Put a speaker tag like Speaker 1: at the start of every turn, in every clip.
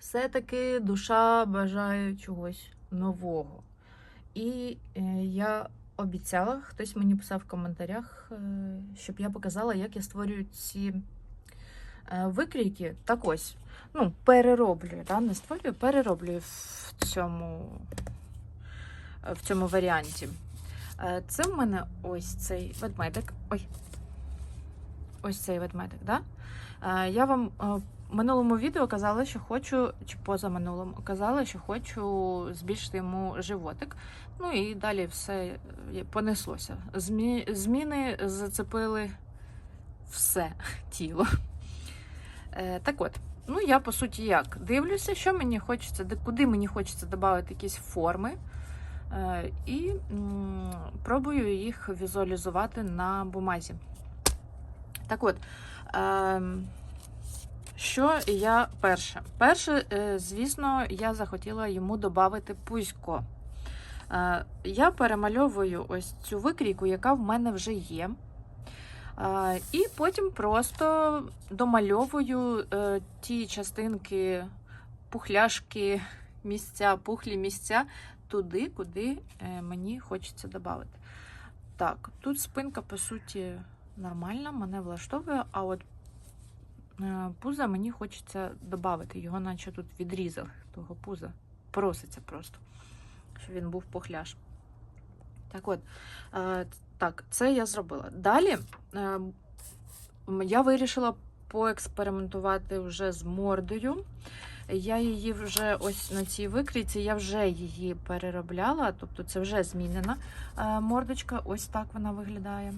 Speaker 1: Все-таки душа бажає чогось нового. І е, я обіцяла, хтось мені писав в коментарях, е, щоб я показала, як я створюю ці е, викрійки. Так ось, ну, перероблюю, да? не створюю, перероблюю в цьому, в цьому варіанті. Це в мене ось цей ведмедик. Ой. Ось цей ведмедик, да? Я вам минулому відео казала, що хочу, чи позаминулому казала, що хочу збільшити йому животик. Ну і далі все е, понеслося. Змі... Зміни зацепили все тіло. Е, так от, ну я по суті як дивлюся, що мені хочеться, куди мені хочеться додати якісь форми. Е, і м, пробую їх візуалізувати на бумазі. Так от, ем, що я перше? Перше, звісно, я захотіла йому додати пузько. Е, Я перемальовую ось цю викрійку, яка в мене вже є. Е, І потім просто домальовую е, ті частинки, пухляшки, місця, пухлі місця туди, куди мені хочеться додати. Так, тут спинка, по суті, нормальна, мене влаштовує, а от пуза мені хочеться додати. Його наче тут відрізали, того пуза. Проситься просто, щоб він був пухляш. Так от, е, так, це я зробила. Далі е, я вирішила поекспериментувати вже з мордою. Я її вже ось на цій викрійці, я вже її переробляла, тобто це вже змінена е, мордочка. Ось так вона виглядає.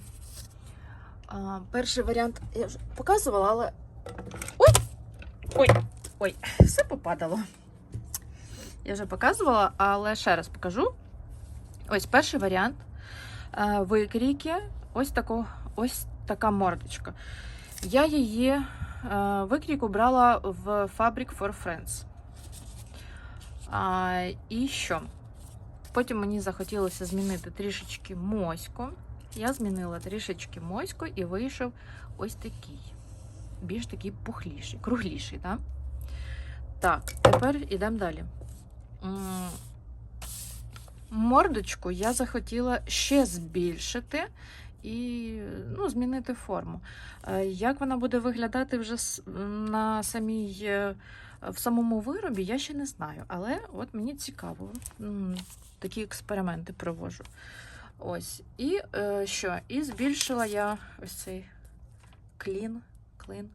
Speaker 1: Перший варіант я вже показувала, але. Ой! Ой! Ой, все попадало. Я вже показувала, але ще раз покажу. Ось перший варіант е, викрійки. Ось, тако, ось така мордочка. Я її е, викрійку брала в Fabric for Friends. А, і що? Потім мені захотілося змінити трішечки моську. Я змінила трішечки моську і вийшов ось такий. Більш такий пухліший, кругліший, так? Так, тепер йдемо далі. Мордочку я захотіла ще збільшити і ну, змінити форму. Е, Як вона буде виглядати вже на самій, е, в самому виробі, я ще не знаю. Але от мені цікаво. Такі експерименти проводжу. Ось. І е, що? І збільшила я ось цей клін. Клин.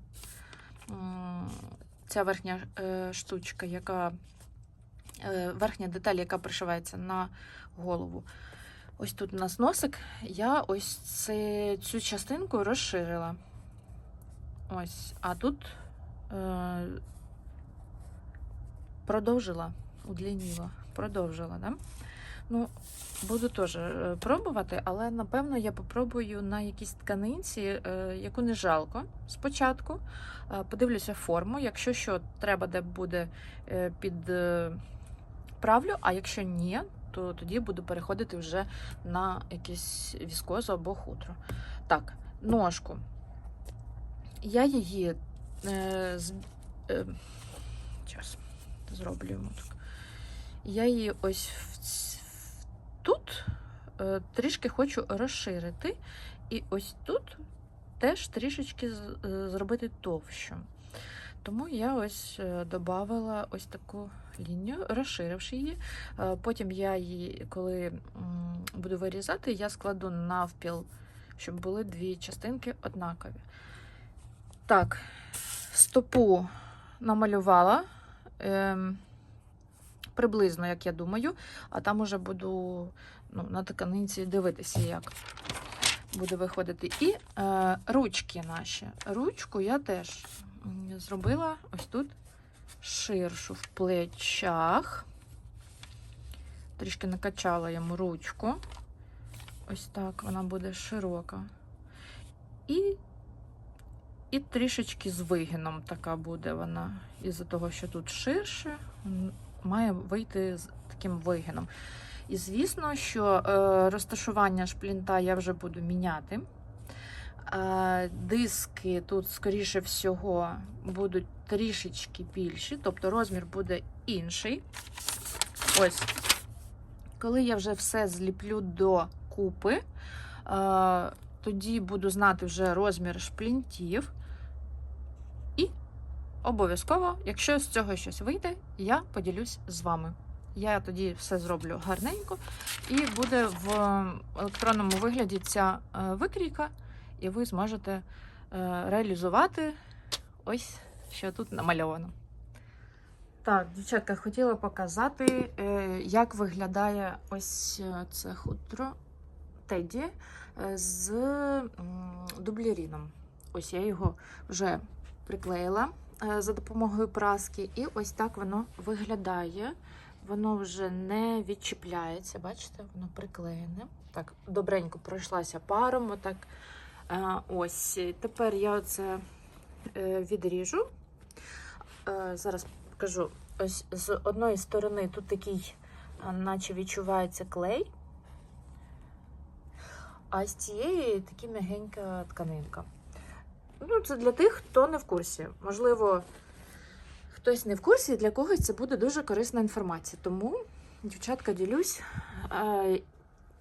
Speaker 1: Ця верхня е, штучка, яка е, верхня деталь, яка пришивається на голову. Ось тут у нас носик. Я ось це, цю частинку розширила. Ось, а тут е, продовжила, удлініла, продовжила, да? Ну, буду теж е, пробувати, але напевно я попробую на якійсь тканинці, е, яку не жалко спочатку. Е, Подивлюся форму. Якщо що, треба де буде е, під е, правлю, а якщо ні, то тоді буду переходити вже на якийсь віскозу або хутро. Так, ножку. Я її е, з, е, час, зроблю так. Я її ось в, тут е, трішки хочу розширити. І ось тут теж трішечки е, зробити товщу. Тому я ось додавала ось таку лінію, розширивши її. Е, Потім я її, коли буду вирізати, я складу навпіл, щоб були дві частинки однакові. Так, стопу намалювала. Приблизно, як я думаю, а там уже буду ну, на тканинці дивитися, як буде виходити. І е, ручки наші. Ручку я теж зробила ось тут ширшу в плечах. Трішки накачала йому ручку. Ось так вона буде широка. І, і трішечки з вигином така буде вона. Із-за того, що тут ширше, має вийти з таким вигином. І звісно, що е, розташування шплінта я вже буду міняти. Е, Диски тут, скоріше всього, будуть трішечки більші, тобто розмір буде інший. Ось, коли я вже все зліплю до купи, е, тоді буду знати вже розмір шплінтів. Обов'язково, якщо з цього щось вийде, я поділюсь з вами. Я тоді все зроблю гарненько, і буде в електронному вигляді ця е, викрійка, і ви зможете е, реалізувати ось що тут намальовано. Так, дівчатка, хотіла показати, е, як виглядає ось це хутро Теді з м, дублеріном. Ось я його вже приклеїла за допомогою праски, і ось так воно виглядає. Воно вже не відчіпляється, бачите, воно приклеєне. Так, добренько пройшлася паром. Отак. Е, Ось. Тепер я оце е, відріжу. Е, Зараз покажу. Ось з одної сторони тут такий, наче відчувається клей, а з цієї такі м'ягенька тканинка. Ну, це для тих, хто не в курсі. Можливо, хтось не в курсі, для когось це буде дуже корисна інформація. Тому, дівчатка, ділюсь, е,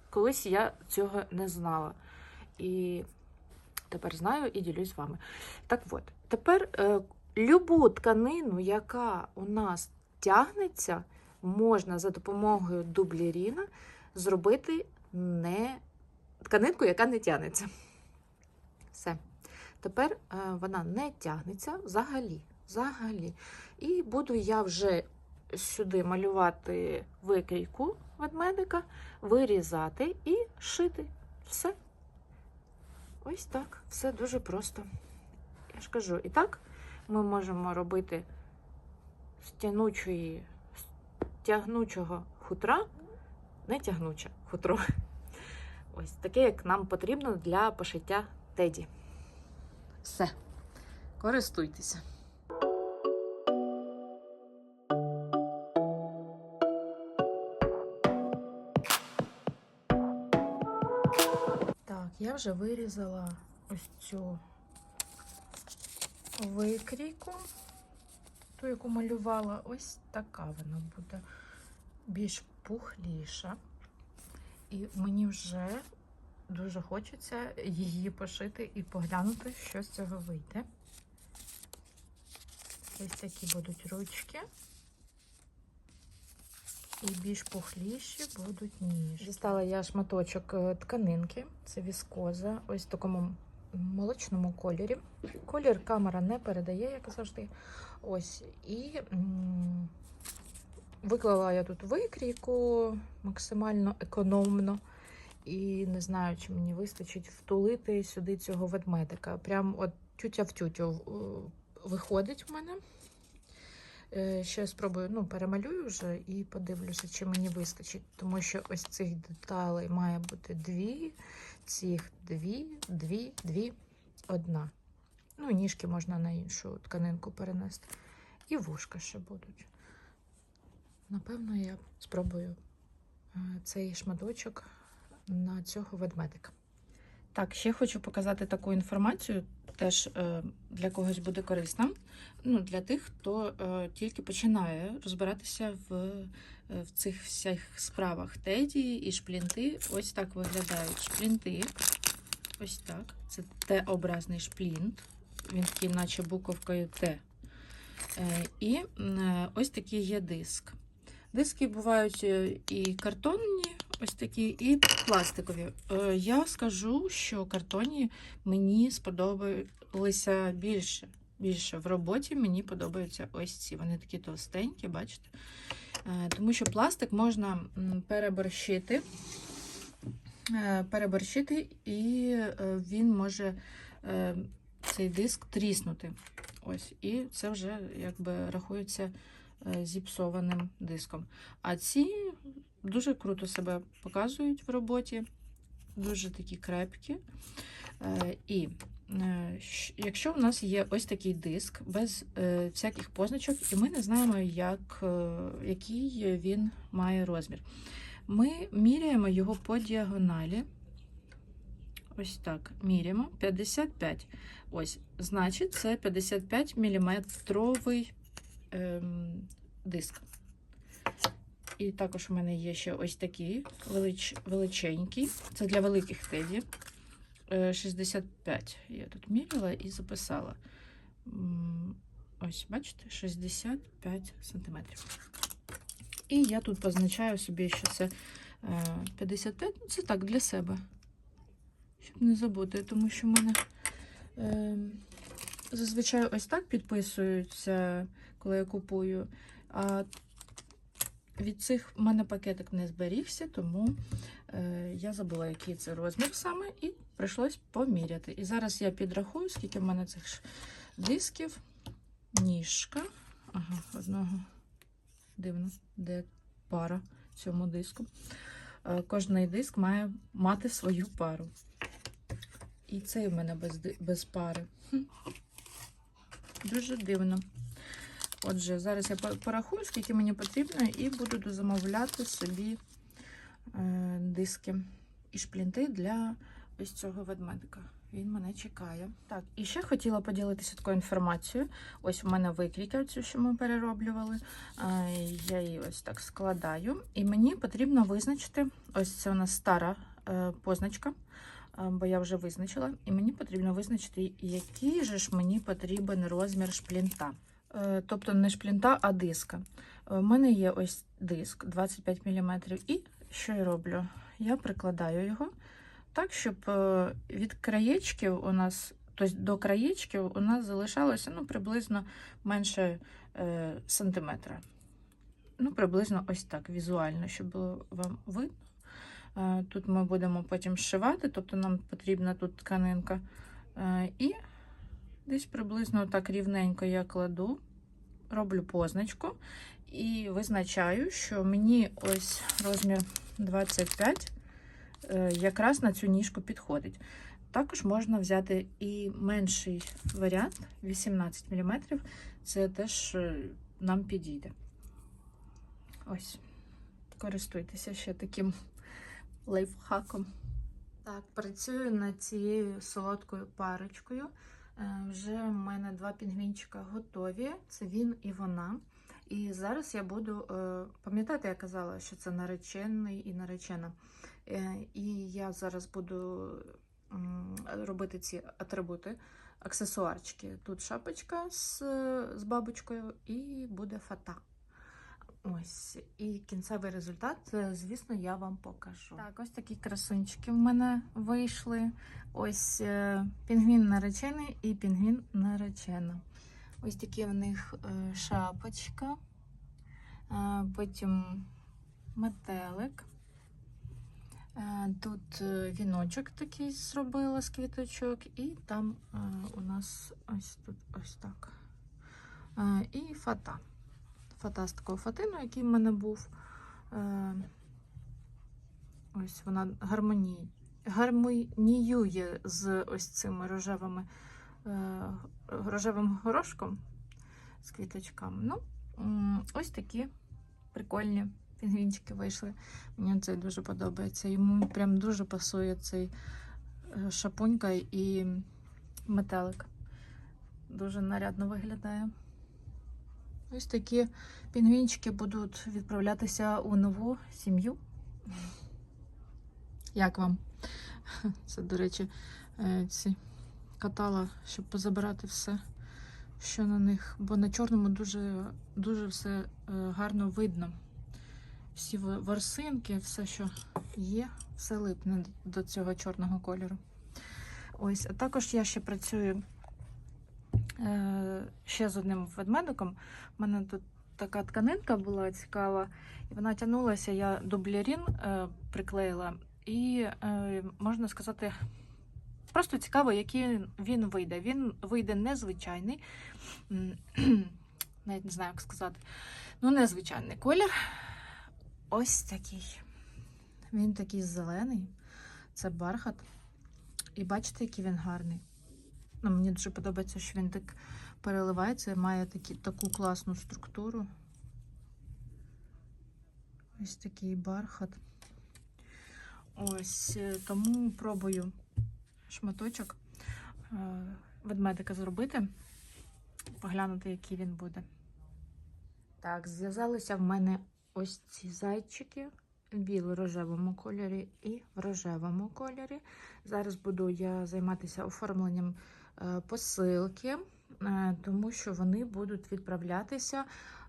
Speaker 1: колись я цього не знала. І тепер знаю і ділюсь з вами. Так от, тепер е, любу тканину, яка у нас тягнеться, можна за допомогою дублеріна зробити не тканинку, яка не тягнеться. Тепер е, вона не тягнеться взагалі. взагалі. І буду я вже сюди малювати викрійку ведмедика, вирізати і шити. Все. Ось так. Все дуже просто. Я ж кажу, і так ми можемо робити з тянучої, тягнучого хутра, не тягнуче хутро. Ось таке, як нам потрібно для пошиття теді. Все. Користуйтеся. Так, я вже вирізала ось цю викрійку, ту, яку малювала. Ось така вона буде більш пухліша. І мені вже дуже хочеться її пошити і поглянути, що з цього вийде. Ось такі будуть ручки. І більш пухліші будуть ніж. Дістала я шматочок е, тканинки, це віскоза, ось в такому молочному кольорі. Колір камера не передає, як завжди. Ось. І виклала я тут викрійку максимально економно. І не знаю, чи мені вистачить втулити сюди цього ведмедика. Прям от тютя в тютю е, виходить в мене. Е, Ще спробую, ну, перемалюю вже і подивлюся, чи мені вистачить. Тому що ось цих деталей має бути дві, цих дві, дві, дві, одна. Ну, ніжки можна на іншу тканинку перенести. І вушка ще будуть. Напевно, я спробую е, цей шматочок на цього ведмедика. Так, ще хочу показати таку інформацію, теж е, для когось буде корисна. Ну, для тих, хто е, тільки починає розбиратися в, е, в цих всіх справах. Теді і шплінти ось так виглядають. Шплінти. Ось так. Це Т-образний шплінт. Він такий, наче буковкою Т. І ось такий є диск. Диски бувають і картонні, ось такі, і пластикові. Е, Я скажу, що картонні мені сподобалися більше. Більше в роботі мені подобаються ось ці. Вони такі товстенькі, бачите? Е, Тому що пластик можна переборщити, е, переборщити, і він може цей диск тріснути. Ось, і це вже якби рахується зіпсованим диском. А ці дуже круто себе показують в роботі, дуже такі крепкі. Е, І е, якщо у нас є ось такий диск без е, всяких позначок, і ми не знаємо, як, е, який він має розмір, ми міряємо його по діагоналі. ось так міряємо 55. Ось, значить, це 55 міліметровий ем, диск. І також у мене є ще ось такий велич, величенький. Це для великих теді. Е, 65. Я тут міряла і записала. Ось, бачите, 65 сантиметрів. І я тут позначаю собі, що це е, 55. Ну, це так, для себе. Щоб не забути, тому що в мене е, зазвичай ось так підписуються, коли я купую. А від цих в мене пакетик не зберігся, тому е, я забула, який це розмір саме, і прийшлось поміряти. І зараз я підрахую, скільки в мене цих дисків. Ніжка. Ага, одного дивно, де пара цьому диску. Е, Кожний диск має мати свою пару. І цей в мене без, без пари. Дуже дивно. Отже, зараз я порахую, скільки мені потрібно, і буду дозамовляти собі е, диски і шплінти для ось цього ведмедика. Він мене чекає. Так, і ще хотіла поділитися такою інформацією. Ось у мене виклійка, цю, що ми перероблювали. Я її ось так складаю. І мені потрібно визначити, ось це у нас стара е, позначка, е, бо я вже визначила. І мені потрібно визначити, який же ж мені потрібен розмір шплінта. Е, Тобто не шплінта, а диска. У мене є ось диск 25 мм. І що я роблю? Я прикладаю його так, щоб е, від краєчків у нас, тобто до краєчків у нас залишалося ну, приблизно менше е, сантиметра. Ну, приблизно ось так, візуально, щоб було вам видно. Е, Тут ми будемо потім зшивати, тобто нам потрібна тут тканинка. Е, І десь приблизно так рівненько я кладу, роблю позначку і визначаю, що мені ось розмір 25 е, якраз на цю ніжку підходить. Також можна взяти і менший варіант 18 мм. Це теж е, нам підійде. Ось, користуйтеся ще таким лайфхаком. Так, працюю над цією солодкою парочкою. Е, Вже в мене два пінгвінчика готові. Це він і вона. І зараз я буду, е, пам'ятаєте, я казала, що це наречений і наречена. Е, І я зараз буду робити ці атрибути, аксесуарчики. Тут шапочка з, з бабочкою і буде фата. Ось, і кінцевий результат, е, звісно, я вам покажу. Так, ось такі красунчики в мене вийшли. Ось е, пінгвін наречений і пінгвін наречена. Ось такі в них е, шапочка, потім метелик. Тут віночок такий зробила з квіточок, і там у нас ось тут ось так. І фата. Фата з такого фатину, який в мене був. Е, Ось вона гармоній, гармоніює з ось цими рожевими е, рожевим горошком з квіточками. Ну, ось такі прикольні пінгвінчики вийшли. Мені це дуже подобається. Йому прям дуже пасує цей е, шапунька і метелик. Дуже нарядно виглядає. Ось такі пінгвінчики будуть відправлятися у нову сім'ю. Як вам? Це, до речі, е, ці катала, щоб позабирати все, що на них. Бо на чорному дуже, дуже все е, гарно видно. Всі ворсинки, все, що є, все липне до цього чорного кольору. Ось, а також я ще працюю ще з одним ведмедиком. У мене тут така тканинка була цікава, і вона тягнулася. Я дублерін е, приклеїла, і е, можна сказати, просто цікаво, який він вийде. Він вийде незвичайний, навіть не знаю, як сказати. Ну, незвичайний колір. Ось такий. Він такий зелений. Це бархат. І бачите, який він гарний. Ну, мені дуже подобається, що він так переливається і має такі, таку класну структуру. Ось такий бархат. Ось е, тому пробую шматочок е, ведмедика зробити, поглянути, який він буде. Так, зв'язалися в мене ось ці зайчики в біло-рожевому кольорі і в рожевому кольорі. Зараз буду я займатися оформленням посилки, е, тому що вони будуть відправлятися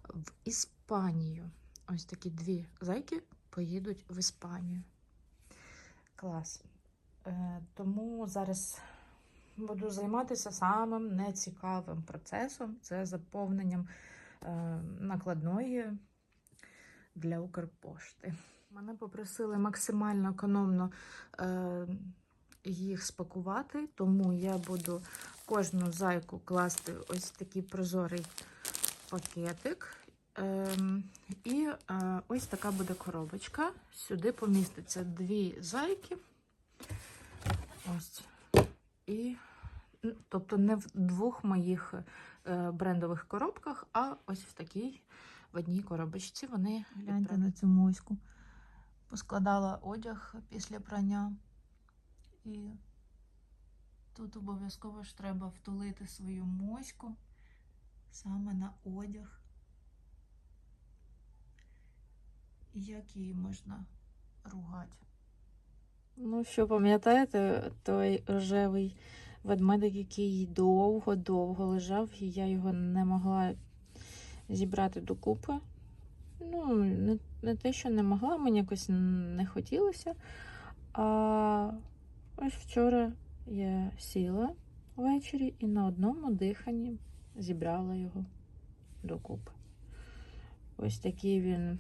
Speaker 1: в Іспанію. Ось такі дві зайки поїдуть в Іспанію. Клас. Е, Тому зараз буду займатися самим нецікавим процесом це заповненням е, накладної для Укрпошти. Мене попросили максимально економно е, їх спакувати, тому я буду кожну зайку класти ось такий прозорий пакетик. Ем, і е, ось така буде коробочка. Сюди поміститься дві зайки. Ось. І, тобто не в двох моїх е, брендових коробках, а ось в такій в одній коробочці. Вони гляньте на цю моську. Поскладала одяг після прання. І тут обов'язково ж треба втулити свою моську саме на одяг. І як її можна ругати? Ну, що пам'ятаєте, той рожевий ведмедик, який довго-довго лежав, і я його не могла зібрати докупи. Ну, не, не те, що не могла, мені якось не хотілося. А ось вчора я сіла ввечері і на одному диханні зібрала його докупи. Ось такий він.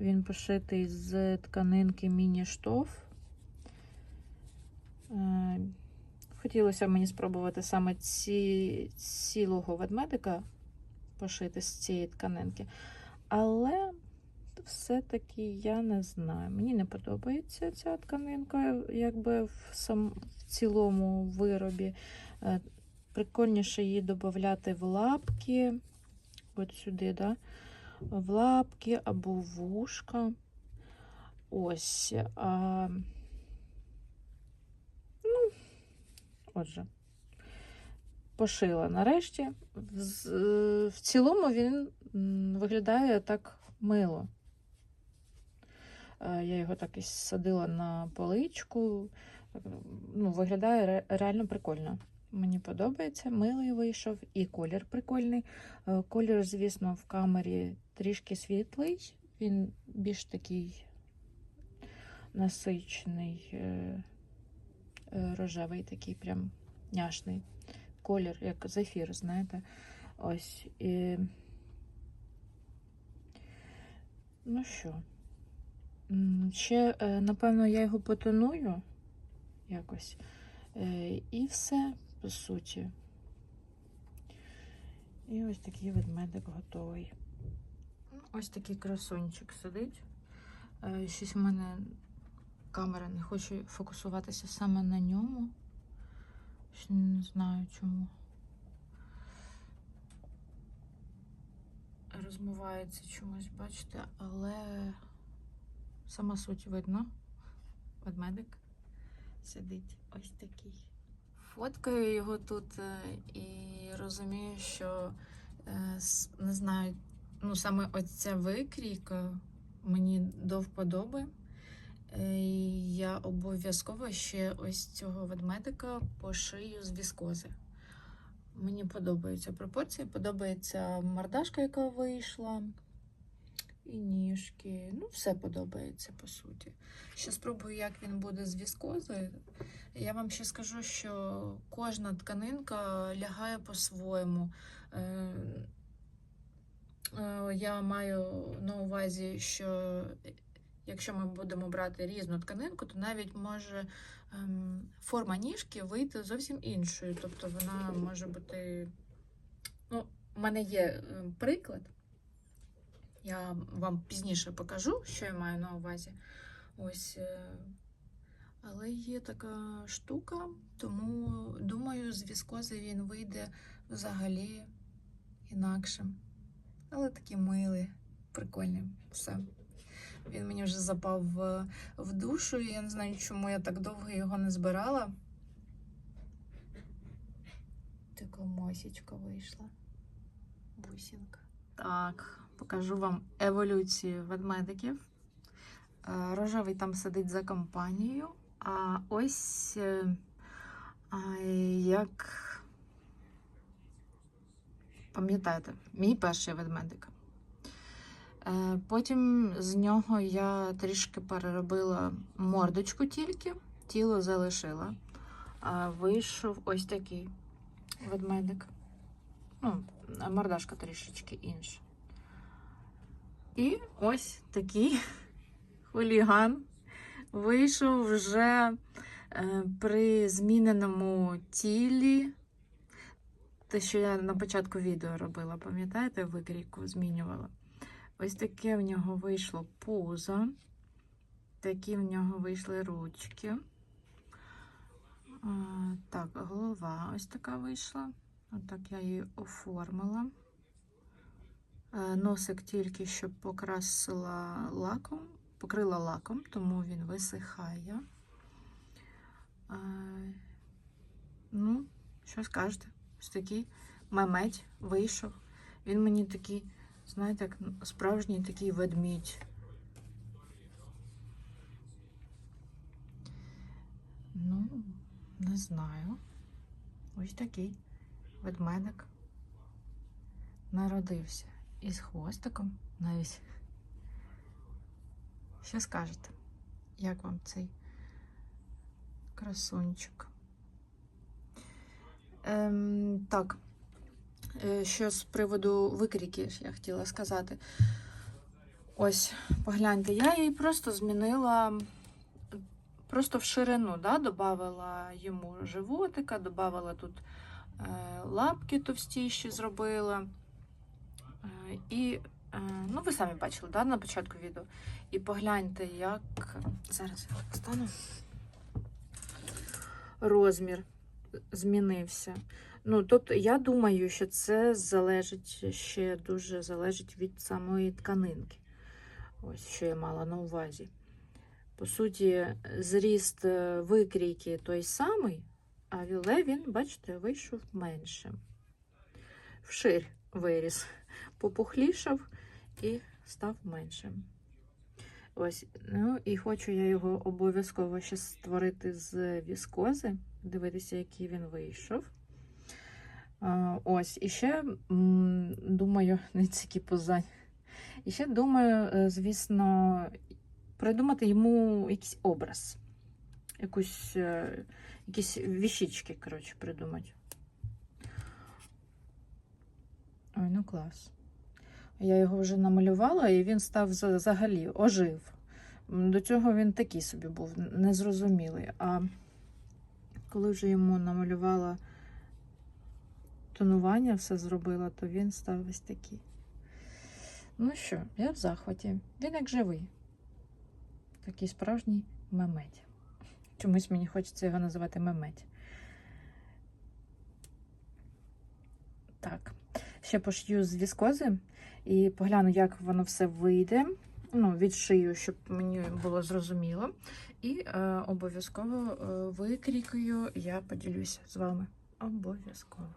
Speaker 1: Він пошитий з тканинки міні-штоф. Е, Хотілося мені спробувати саме ці, цілого ведмедика пошити з цієї тканинки. Але все-таки я не знаю. Мені не подобається ця тканинка, якби в, сам, в цілому виробі. Е, Прикольніше її додати в лапки. От сюди, да? в лапки або в вушка. Ось. А... Ну, отже, пошила нарешті. В, в цілому він виглядає так мило. Е, Я його так і садила на поличку. Ну, виглядає реально прикольно. Мені подобається, милий вийшов, і колір прикольний. Е, Колір, звісно, в камері трішки світлий, він більш такий насичений, е, е, рожевий, такий прям няшний колір, як зефір, знаєте. Ось. І... Ну що, ще, е, напевно, я його потоную якось. Е, І все, по суті. І ось такий ведмедик готовий. Ось такий красунчик сидить. Е, Щось в мене камера не хоче фокусуватися саме на ньому. Ще Не знаю чому. Розмивається чомусь, бачите, але сама суть видно. Ведмедик сидить ось такий. Фоткаю його тут е, і розумію, що е, не знаю, ну саме оця викрійка мені до вподоби. Е, і Я обов'язково ще ось цього ведмедика пошию з віскози. Мені подобаються пропорції, подобається мордашка, яка вийшла, і ніжки. Ну, все подобається по суті. Ще спробую, як він буде з віскозою. Я вам ще скажу, що кожна тканинка лягає по-своєму. Е, е, Я маю на увазі, що якщо ми будемо брати різну тканинку, то навіть може ем, форма ніжки вийти зовсім іншою. Тобто вона може бути. Ну, у мене є е, приклад. Я вам пізніше покажу, що я маю на увазі. Ось. е, Але є така штука, тому думаю, з віскози він вийде взагалі інакшим. Але такий милий, прикольний. Все. Він мені вже запав в, в душу. і Я не знаю, чому я так довго його не збирала. Така масічка вийшла. Бусінка. Так, покажу вам еволюцію ведмедиків. Е, Рожевий там сидить за компанією. А ось е, як пам'ятаєте, мій перший ведмедик. Е, Потім з нього я трішки переробила мордочку тільки, тіло залишила. А вийшов ось такий ведмедик. Ну, мордашка трішечки інша. І ось такий хуліган вийшов вже е, при зміненому тілі. Те, що я на початку відео робила, пам'ятаєте, викрійку змінювала. Ось таке в нього вийшло пузо. Такі в нього вийшли ручки. Так, голова ось така вийшла. Отак я її оформила. Е, Носик тільки що покрасила лаком, покрила лаком, тому він висихає. Е, Ну, що скажете? Ось такий мемець вийшов. Він мені такий, знаєте, справжній такий ведмідь. Ну, не знаю. Ось такий ведмедик народився із хвостиком навіть. Що скажете? Як вам цей красунчик? Ем, так, е, що з приводу викріки я хотіла сказати. Ось, погляньте, я її просто змінила просто в ширину, да, додавала йому животика, додавала тут е, лапки товстіші зробила. Е, і, е, ну, ви самі бачили, да, на початку відео. І погляньте, як зараз я стану. Розмір змінився. Ну, тобто, я думаю, що це залежить ще дуже залежить від самої тканинки. Ось що я мала на увазі. По суті, зріст е, викрійки той самий, але він, бачите, вийшов меншим. Вширь виріс, попухлішав і став меншим. Ось, ну і хочу я його обов'язково ще створити з віскози, дивитися, який він вийшов. Ось, і ще думаю, не тільки позань. І ще думаю, е, звісно, придумати йому якийсь образ, якусь, е, якісь віщички, коротше, придумати. Ой, ну клас. Я його вже намалювала, і він став взагалі ожив. До цього він такий собі був, незрозумілий. А коли вже йому намалювала тонування, все зробила, то він став ось такий. Ну що, я в захваті. Він як живий. Такий справжній мемедь. Чомусь мені хочеться його називати мемедь. Так, ще пошью з віскози і погляну, як воно все вийде. Ну, відшию, щоб мені було зрозуміло. І е, обов'язково е, викрікою я поділюся з вами. Обов'язково.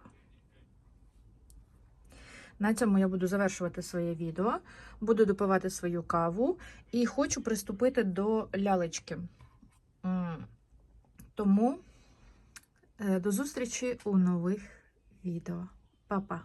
Speaker 1: На цьому я буду завершувати своє відео, буду допивати свою каву і хочу приступити до лялечки. Тому е, до зустрічі у нових відео. Па-па!